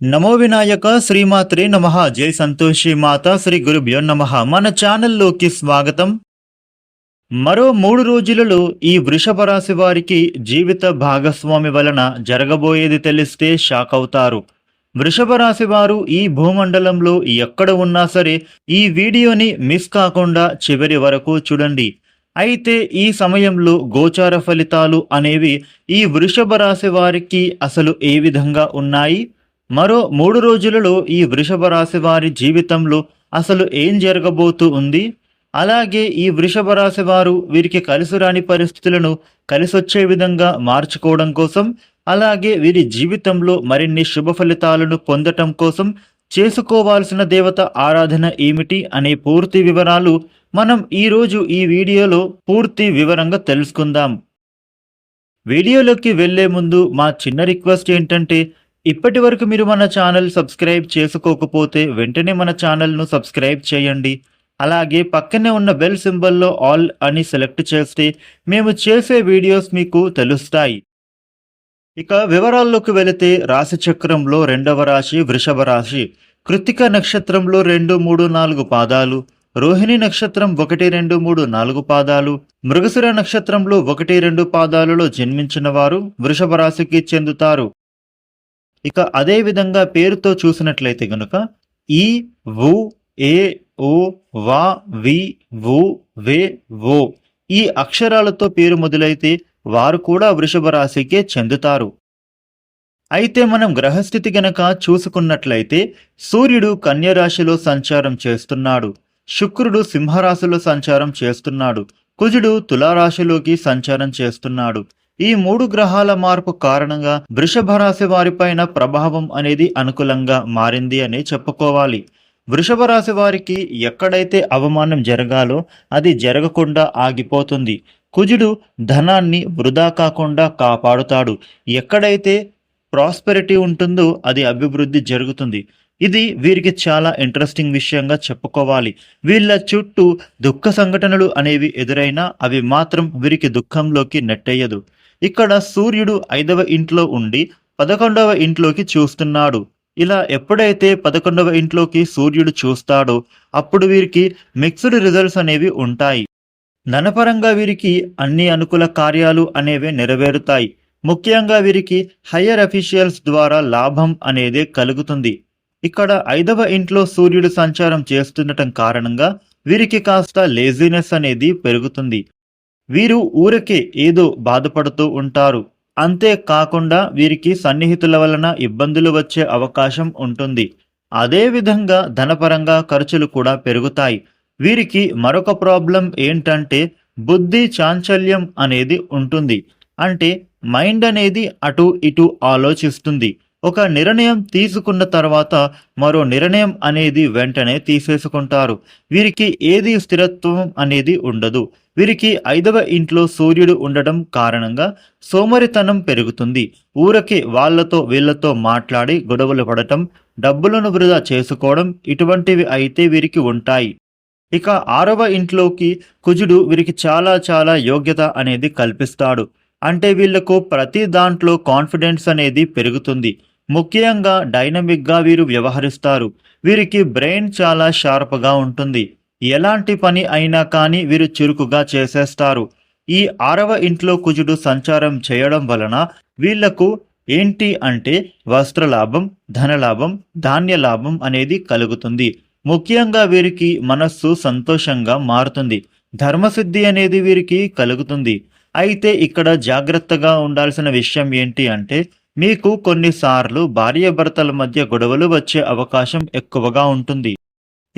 నమో వినాయక శ్రీమాత్రే నమ. జై సంతోషి మాత శ్రీ గురుభ్యో నమ. మన ఛానల్లోకి స్వాగతం. మరో మూడు రోజులలో ఈ వృషభ రాశి వారికి జీవిత భాగస్వామి వలన జరగబోయేది తెలిస్తే షాక్ అవుతారు. వృషభ రాశి వారు ఈ భూమండలంలో ఎక్కడ ఉన్నా సరే ఈ వీడియోని మిస్ కాకుండా చివరి వరకు చూడండి. అయితే ఈ సమయంలో గోచార ఫలితాలు అనేవి ఈ వృషభ రాశి వారికి అసలు ఏ విధంగా ఉన్నాయి? మరో మూడు రోజులలో ఈ వృషభ రాశి వారి జీవితంలో అసలు ఏం జరగబోతూ ఉంది? అలాగే ఈ వృషభ రాశి వారు వీరికి కలిసి రాని పరిస్థితులను కలిసొచ్చే విధంగా మార్చుకోవడం కోసం అలాగే వీరి జీవితంలో మరిన్ని శుభ ఫలితాలను పొందటం కోసం చేసుకోవాల్సిన దేవత ఆరాధన ఏమిటి అనే పూర్తి వివరాలు మనం ఈరోజు ఈ వీడియోలో పూర్తి వివరంగా తెలుసుకుందాం. వీడియోలోకి వెళ్ళే ముందు మా చిన్న రిక్వెస్ట్ ఏంటంటే ఇప్పటి వరకు మీరు మన ఛానల్ సబ్స్క్రైబ్ చేసుకోకపోతే వెంటనే మన ఛానల్ను సబ్స్క్రైబ్ చేయండి. అలాగే పక్కనే ఉన్న బెల్ సింబల్లో ఆల్ అని సెలెక్ట్ చేస్తే మేము చేసే వీడియోస్ మీకు తెలుస్తాయి. ఇక వివరాల్లోకి వెళితే రాశి చక్రంలో రెండవ రాశి వృషభ రాశి. కృత్తిక నక్షత్రంలో రెండు మూడు నాలుగు పాదాలు. రోహిణి నక్షత్రం ఒకటి రెండు మూడు నాలుగు పాదాలు. మృగశిర నక్షత్రంలో ఒకటి రెండు పాదాలలో జన్మించిన వారు వృషభ రాశికి చెందుతారు. ఇక అదే విధంగా పేరుతో చూసినట్లయితే గనుక ఈ వు ఏ ఓ వా వి వు వే ఓ ఈ అక్షరాలతో పేరు మొదలైతే వారు కూడా వృషభ రాశికే చెందుతారు. అయితే మనం గ్రహస్థితి గనక చూసుకున్నట్లయితే సూర్యుడు కన్య రాశిలో సంచారం చేస్తున్నాడు. శుక్రుడు సింహరాశిలో సంచారం చేస్తున్నాడు. కుజుడు తులారాశిలోకి సంచారం చేస్తున్నాడు. ఈ మూడు గ్రహాల మార్పు కారణంగా వృషభ రాశి వారిపైన ప్రభావం అనేది అనుకూలంగా మారింది అని చెప్పుకోవాలి. వృషభ రాశి వారికి ఎక్కడైతే అవమానం జరగాలో అది జరగకుండా ఆగిపోతుంది. కుజుడు ధనాన్ని వృధా కాకుండా కాపాడుతాడు. ఎక్కడైతే ప్రాస్పెరిటీ ఉంటుందో అది అభివృద్ధి జరుగుతుంది. ఇది వీరికి చాలా ఇంట్రెస్టింగ్ విషయంగా చెప్పుకోవాలి. వీళ్ళ చుట్టూ దుఃఖ సంఘటనలు అనేవి ఎదురైనా అవి మాత్రం వీరికి దుఃఖంలోకి నెట్టేయదు. ఇక్కడ సూర్యుడు ఐదవ ఇంట్లో ఉండి పదకొండవ ఇంట్లోకి చూస్తున్నాడు. ఇలా ఎప్పుడైతే పదకొండవ ఇంట్లోకి సూర్యుడు చూస్తాడో అప్పుడు వీరికి మిక్స్డ్ రిజల్ట్స్ అనేవి ఉంటాయి. ధనపరంగా వీరికి అన్ని అనుకూల కార్యాలు అనేవి నెరవేరుతాయి. ముఖ్యంగా వీరికి హయ్యర్ అఫీషియల్స్ ద్వారా లాభం అనేది కలుగుతుంది. ఇక్కడ ఐదవ ఇంట్లో సూర్యుడు సంచారం చేస్తుండటం కారణంగా వీరికి కాస్త లేజినెస్ అనేది పెరుగుతుంది. వీరు ఊరికే ఏదో బాధపడుతూ ఉంటారు. అంతేకాకుండా వీరికి సన్నిహితుల వలన ఇబ్బందులు వచ్చే అవకాశం ఉంటుంది. అదే విధంగా ధనపరంగా ఖర్చులు కూడా పెరుగుతాయి. వీరికి మరొక ప్రాబ్లం ఏంటంటే బుద్ధి చాంచల్యం అనేది ఉంటుంది. అంటే మైండ్ అనేది అటు ఇటు ఆలోచిస్తుంది. ఒక నిర్ణయం తీసుకున్న తర్వాత మరో నిర్ణయం అనేది వెంటనే తీసేసుకుంటారు. వీరికి ఏది స్థిరత్వం అనేది ఉండదు. వీరికి ఐదవ ఇంట్లో సూర్యుడు ఉండడం కారణంగా సోమరితనం పెరుగుతుంది. ఊరకే వాళ్ళతో వీళ్ళతో మాట్లాడి గొడవలు పడటం డబ్బులను వృధా చేసుకోవడం ఇటువంటివి అయితే వీరికి ఉంటాయి. ఇక ఆరవ ఇంట్లోకి కుజుడు వీరికి చాలా చాలా యోగ్యత అనేది కల్పిస్తాడు. అంటే వీళ్ళకు ప్రతి దాంట్లో కాన్ఫిడెన్స్ అనేది పెరుగుతుంది. ముఖ్యంగా డైనమిక్గా వీరు వ్యవహరిస్తారు. వీరికి బ్రెయిన్ చాలా షార్ప్గా ఉంటుంది. ఎలాంటి పని అయినా కానీ వీరు చురుకుగా చేసేస్తారు. ఈ ఆరవ ఇంట్లో కుజుడు సంచారం చేయడం వలన వీళ్ళకు ఏంటి అంటే వస్త్రలాభం ధనలాభం ధాన్య లాభం అనేది కలుగుతుంది. ముఖ్యంగా వీరికి మనస్సు సంతోషంగా మారుతుంది. ధర్మసిద్ధి అనేది వీరికి కలుగుతుంది. అయితే ఇక్కడ జాగ్రత్తగా ఉండాల్సిన విషయం ఏంటి అంటే మీకు కొన్నిసార్లు భార్యాభర్తల మధ్య గొడవలు వచ్చే అవకాశం ఎక్కువగా ఉంటుంది.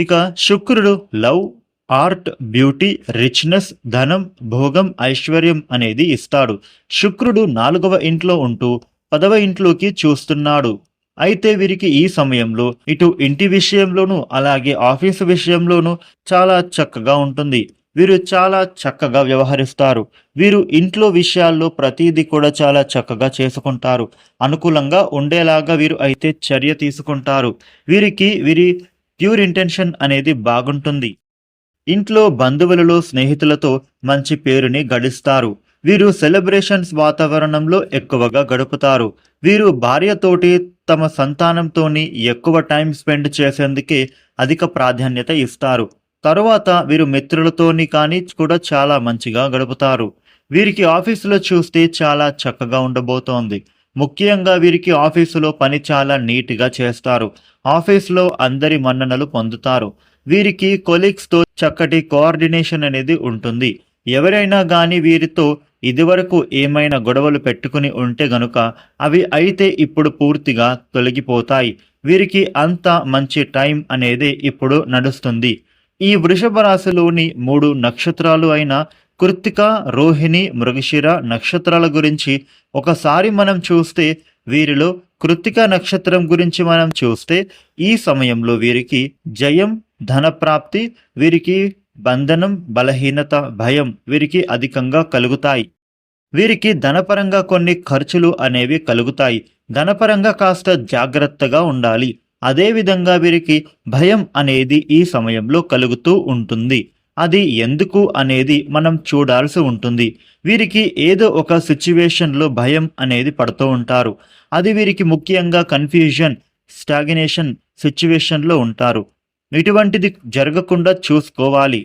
ఇక శుక్రుడు లవ్ ఆర్ట్ బ్యూటీ రిచ్నెస్ ధనం భోగం ఐశ్వర్యం అనేది ఇస్తాడు. శుక్రుడు నాలుగవ ఇంట్లో ఉంటూ పదవ ఇంట్లోకి చూస్తున్నాడు. అయితే వీరికి ఈ సమయంలో ఇటు ఇంటి విషయంలోనూ అలాగే ఆఫీసు విషయంలోనూ చాలా చక్కగా ఉంటుంది. వీరు చాలా చక్కగా వ్యవహరిస్తారు. వీరు ఇంట్లో విషయాల్లో ప్రతిదీ కూడా చాలా చక్కగా చేసుకుంటారు. అనుకూలంగా ఉండేలాగా వీరు అయితే చర్య తీసుకుంటారు. వీరికి వీరి ప్యూర్ ఇంటెన్షన్ అనేది బాగుంటుంది. ఇంట్లో బంధువులలో స్నేహితులతో మంచి పేరుని గడిస్తారు. వీరు సెలబ్రేషన్స్ వాతావరణంలో ఎక్కువగా గడుపుతారు. వీరు భార్యతోటి తమ సంతానంతోని ఎక్కువ టైం స్పెండ్ చేసేందుకే అధిక ప్రాధాన్యత ఇస్తారు. తరువాత వీరు మిత్రులతోని కానీ కూడా చాలా మంచిగా గడుపుతారు. వీరికి ఆఫీసులో చూస్తే చాలా చక్కగా ఉండబోతోంది. ముఖ్యంగా వీరికి ఆఫీసులో పని చాలా నీట్గా చేస్తారు. ఆఫీసులో అందరి మన్ననలు పొందుతారు. వీరికి కొలీగ్స్తో చక్కటి కోఆర్డినేషన్ అనేది ఉంటుంది. ఎవరైనా గాని వీరితో ఇదివరకు ఏమైనా గొడవలు పెట్టుకుని ఉంటే గనుక అవి అయితే ఇప్పుడు పూర్తిగా తొలగిపోతాయి. వీరికి అంత మంచి టైం అనేది ఇప్పుడు నడుస్తుంది. ఈ వృషభ రాశిలోని మూడు నక్షత్రాలు అయిన కృత్తిక రోహిణి మృగశిర నక్షత్రాల గురించి ఒకసారి మనం చూస్తే వీరిలో కృత్తిక నక్షత్రం గురించి మనం చూస్తే ఈ సమయంలో వీరికి జయం ధనప్రాప్తి వీరికి బంధనం బలహీనత భయం వీరికి అధికంగా కలుగుతాయి. వీరికి ధనపరంగా కొన్ని ఖర్చులు అనేవి కలుగుతాయి. ధనపరంగా కాస్త జాగ్రత్తగా ఉండాలి. అదేవిధంగా వీరికి భయం అనేది ఈ సమయంలో కలుగుతూ ఉంటుంది. అది ఎందుకు అనేది మనం చూడాల్సి ఉంటుంది. వీరికి ఏదో ఒక సిచ్యువేషన్లో భయం అనేది పడుతూ ఉంటారు. అది వీరికి ముఖ్యంగా కన్ఫ్యూజన్ స్టాగినేషన్ సిచ్యువేషన్లో ఉంటారు. ఇటువంటిది జరగకుండా చూసుకోవాలి.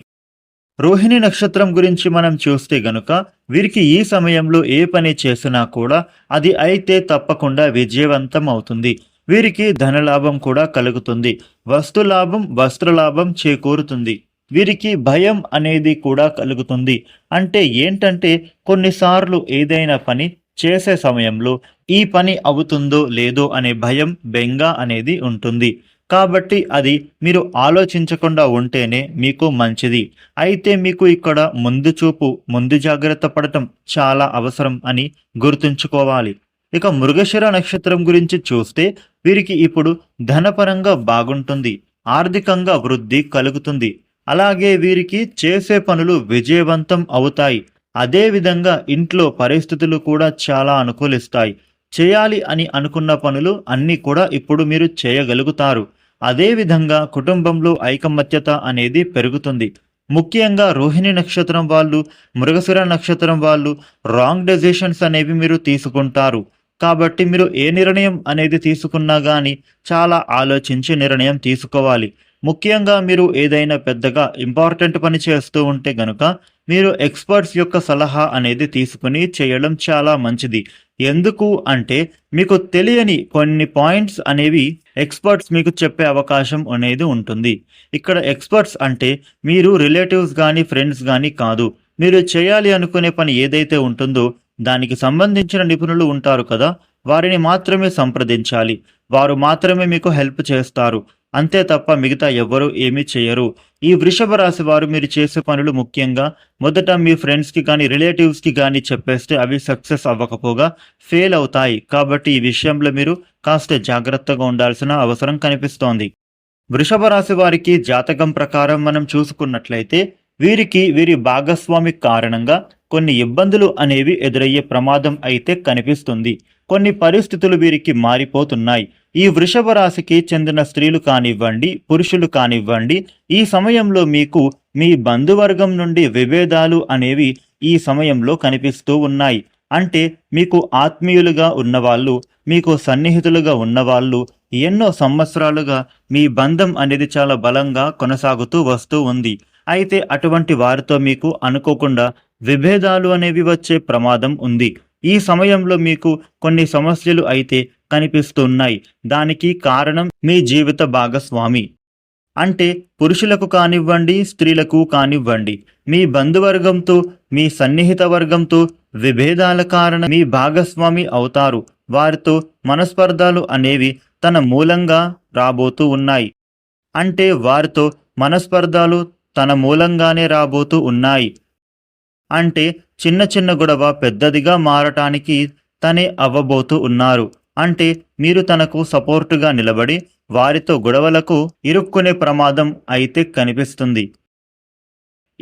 రోహిణి నక్షత్రం గురించి మనం చూస్తే గనుక వీరికి ఈ సమయంలో ఏ పని చేసినా కూడా అది అయితే తప్పకుండా విజయవంతం అవుతుంది. వీరికి ధనలాభం కూడా కలుగుతుంది. వస్తులాభం వస్త్రలాభం చేకూరుతుంది. వీరికి భయం అనేది కూడా కలుగుతుంది. అంటే ఏంటంటే కొన్నిసార్లు ఏదైనా పని చేసే సమయంలో ఈ పని అవుతుందో లేదో అనే భయం బెంగ అనేది ఉంటుంది. కాబట్టి అది మీరు ఆలోచించకుండా ఉంటేనే మీకు మంచిది. అయితే మీకు ఇక్కడ ముందు చూపు ముందు జాగ్రత్త పడటం చాలా అవసరం అని గుర్తుంచుకోవాలి. ఇక మృగశిర నక్షత్రం గురించి చూస్తే వీరికి ఇప్పుడు ధనపరంగా బాగుంటుంది. ఆర్థికంగా వృద్ధి కలుగుతుంది. అలాగే వీరికి చేసే పనులు విజయవంతం అవుతాయి. అదేవిధంగా ఇంట్లో పరిస్థితులు కూడా చాలా అనుకూలిస్తాయి. చేయాలి అని అనుకున్న పనులు అన్నీ కూడా ఇప్పుడు మీరు చేయగలుగుతారు. అదేవిధంగా కుటుంబంలో ఐకమత్యత అనేది పెరుగుతుంది. ముఖ్యంగా రోహిణి నక్షత్రం వాళ్ళు మృగశిర నక్షత్రం వాళ్ళు రాంగ్ డెసిషన్స్ అనేవి మీరు తీసుకుంటారు. కాబట్టి మీరు ఏ నిర్ణయం అనేది తీసుకున్నా కానీ చాలా ఆలోచించి నిర్ణయం తీసుకోవాలి. ముఖ్యంగా మీరు ఏదైనా పెద్దగా ఇంపార్టెంట్ పని చేస్తూ ఉంటే గనుక మీరు ఎక్స్పర్ట్స్ యొక్క సలహా అనేది తీసుకుని చేయడం చాలా మంచిది. ఎందుకు అంటే మీకు తెలియని కొన్ని పాయింట్స్ అనేవి ఎక్స్పర్ట్స్ మీకు చెప్పే అవకాశం అనేది ఉంటుంది. ఇక్కడ ఎక్స్పర్ట్స్ అంటే మీరు రిలేటివ్స్ కానీ ఫ్రెండ్స్ కానీ కాదు. మీరు చేయాలి అనుకునే పని ఏదైతే ఉంటుందో దానికి సంబంధించిన నిపుణులు ఉంటారు కదా వారిని మాత్రమే సంప్రదించాలి. వారు మాత్రమే మీకు హెల్ప్ చేస్తారు. అంతే తప్ప మిగతా ఎవ్వరూ ఏమీ చేయరు. ఈ వృషభ రాశి వారు మీరు చేసే పనులు ముఖ్యంగా మొదట మీ ఫ్రెండ్స్కి కానీ రిలేటివ్స్కి కానీ చెప్పేస్తే అవి సక్సెస్ అవ్వకపోగా ఫెయిల్ అవుతాయి. కాబట్టి ఈ విషయంలో మీరు కాస్త జాగ్రత్తగా ఉండాల్సిన అవసరం కనిపిస్తోంది. వృషభ రాశి వారికి జాతకం ప్రకారం మనం చూసుకున్నట్లయితే వీరికి వీరి భాగస్వామి కారణంగా కొన్ని ఇబ్బందులు అనేవి ఎదురయ్యే ప్రమాదం అయితే కనిపిస్తుంది. కొన్ని పరిస్థితులు వీరికి మారిపోతున్నాయి. ఈ వృషభ రాశికి చెందిన స్త్రీలు కానివ్వండి పురుషులు కానివ్వండి ఈ సమయంలో మీకు మీ బంధువర్గం నుండి విభేదాలు అనేవి ఈ సమయంలో కనిపిస్తూ ఉన్నాయి. అంటే మీకు ఆత్మీయులుగా ఉన్నవాళ్ళు మీకు సన్నిహితులుగా ఉన్నవాళ్ళు ఎన్నో సంవత్సరాలుగా మీ బంధం అనేది చాలా బలంగా కొనసాగుతూ వస్తూ ఉంది. అయితే అటువంటి వారితో మీకు అనుకోకుండా విభేదాలు అనేవి వచ్చే ప్రమాదం ఉంది. ఈ సమయంలో మీకు కొన్ని సమస్యలు అయితే కనిపిస్తున్నాయి. దానికి కారణం మీ జీవిత భాగస్వామి. అంటే పురుషులకు కానివ్వండి స్త్రీలకు కానివ్వండి మీ బంధువర్గంతో మీ సన్నిహిత వర్గంతో విభేదాల కారణం మీ భాగస్వామి అవుతారు. వారితో మనస్పర్ధాలు అనేవి తన మూలంగా రాబోతూ ఉన్నాయి. అంటే వారితో మనస్పర్ధాలు తన మూలంగానే రాబోతూ ఉన్నాయి. అంటే చిన్న చిన్న గొడవ పెద్దదిగా మారటానికి తనే అవ్వబోతూ ఉన్నారు. అంటే మీరు తనకు సపోర్టుగా నిలబడి వారితో గొడవలకు ఇరుక్కునే ప్రమాదం అయితే కనిపిస్తుంది.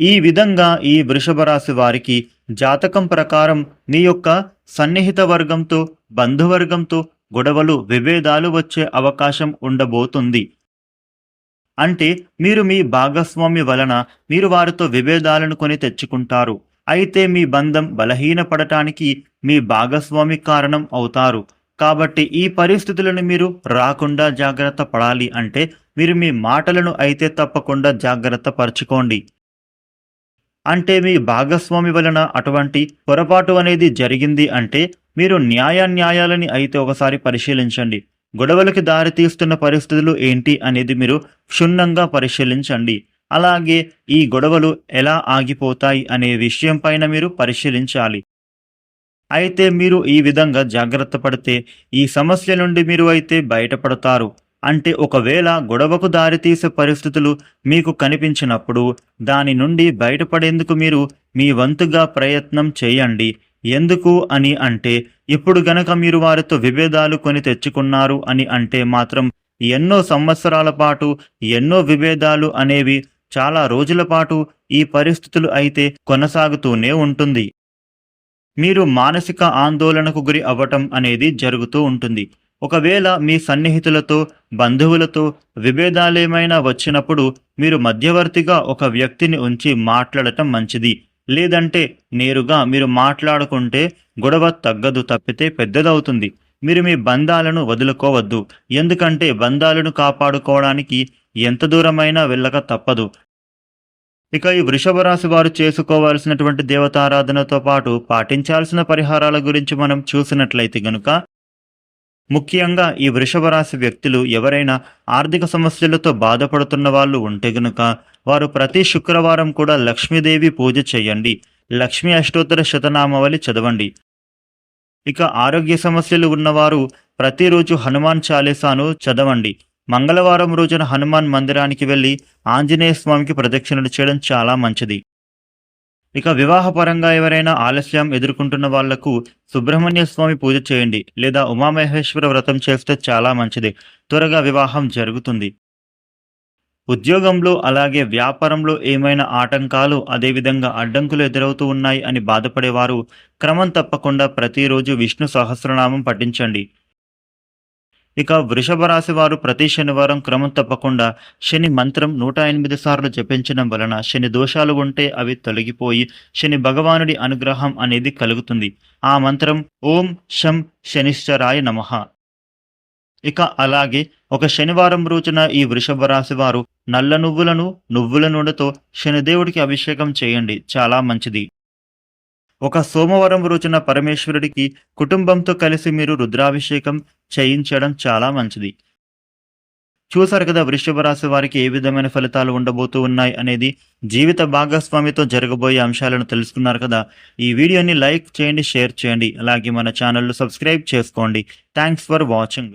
ఈ విధంగా ఈ వృషభ రాశి వారికి జాతకం ప్రకారం మీ యొక్క సన్నిహిత వర్గంతో బంధువర్గంతో గొడవలు విభేదాలు వచ్చే అవకాశం ఉండబోతుంది. అంటే మీరు మీ భాగస్వామి వలన మీరు వారితో విభేదాలను కొని తెచ్చుకుంటారు. అయితే మీ బంధం బలహీనపడటానికి మీ భాగస్వామి కారణం అవుతారు. కాబట్టి ఈ పరిస్థితులను మీరు రాకుండా జాగ్రత్త పడాలి అంటే మీరు మీ మాటలను అయితే తప్పకుండా జాగ్రత్త పరచుకోండి. అంటే మీ భాగస్వామి వలన అటువంటి పొరపాటు అనేది జరిగింది అంటే మీరు న్యాయ న్యాయాలని అయితే ఒకసారి పరిశీలించండి. గొడవలకి దారితీస్తున్న పరిస్థితులు ఏంటి అనేది మీరు క్షుణ్ణంగా పరిశీలించండి. అలాగే ఈ గొడవలు ఎలా ఆగిపోతాయి అనే విషయం పైన మీరు పరిశీలించాలి. అయితే మీరు ఈ విధంగా జాగ్రత్త పడితే ఈ సమస్య నుండి మీరు అయితే బయటపడతారు. అంటే ఒకవేళ గొడవకు దారితీసే పరిస్థితులు మీకు కనిపించినప్పుడు దాని నుండి బయటపడేందుకు మీరు మీ వంతుగా ప్రయత్నం చేయండి. ఎందుకు అని అంటే ఇప్పుడు గనక మీరు వారితో విభేదాలు కొని తెచ్చుకున్నారు అని అంటే మాత్రం ఎన్నో సంవత్సరాల పాటు ఎన్నో విభేదాలు అనేవి చాలా రోజుల పాటు ఈ పరిస్థితులు అయితే కొనసాగుతూనే ఉంటుంది. మీరు మానసిక ఆందోళనకు గురి అవ్వటం అనేది జరుగుతూ ఉంటుంది. ఒకవేళ మీ సన్నిహితులతో బంధువులతో విభేదాలేమైనా వచ్చినప్పుడు మీరు మధ్యవర్తిగా ఒక వ్యక్తిని ఉంచి మాట్లాడటం మంచిది. లేదంటే నేరుగా మీరు మాట్లాడుకుంటే గొడవ తగ్గదు తప్పితే పెద్దదవుతుంది. మీరు మీ బంధాలను వదులుకోవద్దు. ఎందుకంటే బంధాలను కాపాడుకోవడానికి ఎంత దూరమైనా వెళ్ళక తప్పదు. ఇక ఈ వృషభ రాశి వారు చేసుకోవాల్సినటువంటి దేవతారాధనతో పాటు పాటించాల్సిన పరిహారాల గురించి మనం చూసినట్లయితే గనుక ముఖ్యంగా ఈ వృషభ రాశి వ్యక్తులు ఎవరైనా ఆర్థిక సమస్యలతో బాధపడుతున్న వాళ్ళు ఉంటే గనుక వారు ప్రతి శుక్రవారం కూడా లక్ష్మీదేవి పూజ చేయండి. లక్ష్మీ అష్టోత్తర శతనామావళి చదవండి. ఇక ఆరోగ్య సమస్యలు ఉన్నవారు ప్రతిరోజు హనుమాన్ చాలీసాను చదవండి. మంగళవారం రోజున హనుమాన్ మందిరానికి వెళ్ళి ఆంజనేయ స్వామికి ప్రదక్షిణలు చేయడం చాలా మంచిది. ఇక వివాహపరంగా ఎవరైనా ఆలస్యం ఎదుర్కొంటున్న వాళ్ళకు సుబ్రహ్మణ్య స్వామి పూజ చేయండి లేదా ఉమామహేశ్వర వ్రతం చేస్తే చాలా మంచిది. త్వరగా వివాహం జరుగుతుంది. ఉద్యోగంలో అలాగే వ్యాపారంలో ఏమైనా ఆటంకాలు అదేవిధంగా అడ్డంకులు ఎదురవుతూ ఉన్నాయి అని బాధపడేవారు క్రమం తప్పకుండా ప్రతిరోజు విష్ణు సహస్రనామం పఠించండి. ఇక వృషభ రాశి వారు ప్రతి శనివారం క్రమం తప్పకుండా శని మంత్రం నూట ఎనిమిది సార్లు జపించడం వలన శని దోషాలు ఉంటే అవి తొలగిపోయి శని భగవానుడి అనుగ్రహం అనేది కలుగుతుంది. ఆ మంత్రం ఓం శం శనిశ్చరాయ నమః. ఇక అలాగే ఒక శనివారం రోజున ఈ వృషభ రాశి వారు నల్ల నువ్వులను నువ్వుల నూనెతో శనిదేవుడికి అభిషేకం చేయండి. చాలా మంచిది. ఒక సోమవారం రోజున పరమేశ్వరుడికి కుటుంబంతో కలిసి మీరు రుద్రాభిషేకం చేయించడం చాలా మంచిది. చూసారు కదా వృషభ రాశి వారికి ఏ విధమైన ఫలితాలు ఉండబోతూ ఉన్నాయి అనేది జీవిత భాగస్వామితో జరగబోయే అంశాలను తెలుసుకున్నారు కదా. ఈ వీడియోని లైక్ చేయండి షేర్ చేయండి. అలాగే మన ఛానల్ను సబ్స్క్రైబ్ చేసుకోండి. Thanks for watching.